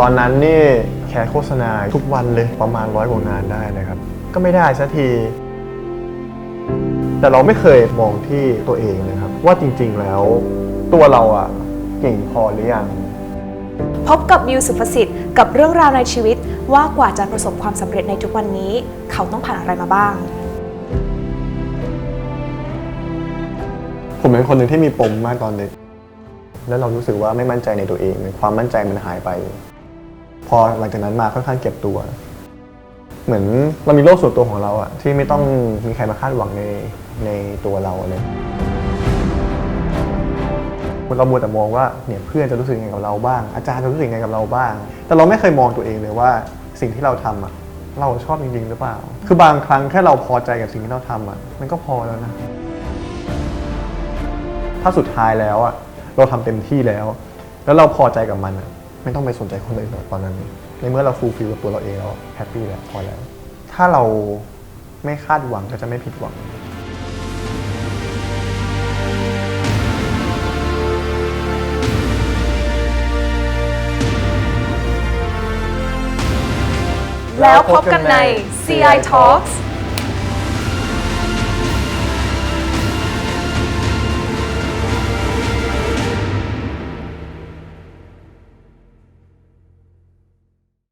ตอนนั้นนี่แคสโฆษณาทุกวันเลยประมาณร้อยกว่างานได้นะครับ ก็ไม่ได้สักที แต่เราไม่เคยมองที่ตัวเองเลยครับ ว่าจริงๆแล้วตัวเราอะเก่งพอหรือยังพบกับวิวสุภสิทธิ์กับเรื่องราวในชีวิตว่ากว่าจะประสบความสำเร็จในทุกวันนี้ เขาต้องผ่านอะไรมาบ้าง ผมเป็นคนหนึ่งที่มีปมมากตอนเด็กแล้วเรารู้สึกว่าไม่มั่นใจในตัวเองความมั่นใจมันหายไปพ อหลังจากนั้นมาค่อนข้างเก็บตัว เหมือนเรามีโลกส่วนตัวของเราอะที่ไม่ต้องมีใครมาคาดหวังในในตัวเราเลยเรามัวแต่มองว่าเนี่ยเพื่อนจะรู้สึกยังไงกับเราบ้าง อาจารย์จะรู้สึกยังไงกับเราบ้าง แต่เราไม่เคยมองตัวเองเลยว่าสิ่งที่เราทำอะเราชอบจริงๆหรือเปล่า คือบางครั้งแค่เราพอใจกับสิ่งที่เราทำอะมันก็พอแล้วนะ ถ้าสุดท้ายแล้วอะเราทำเต็มที่แล้ว แล้วเราพอใจกับมันอะ ไม่ต้องไปสนใจคนอื่นตอนนั้น ในเมื่อเราฟูลฟิลกับตัวเราเองแล้วแฮปปี้แล้วพอแล้ว ถ้าเราไม่คาดหวังก็จะไม่ผิดหวังแล้วพบกันใน CI Talks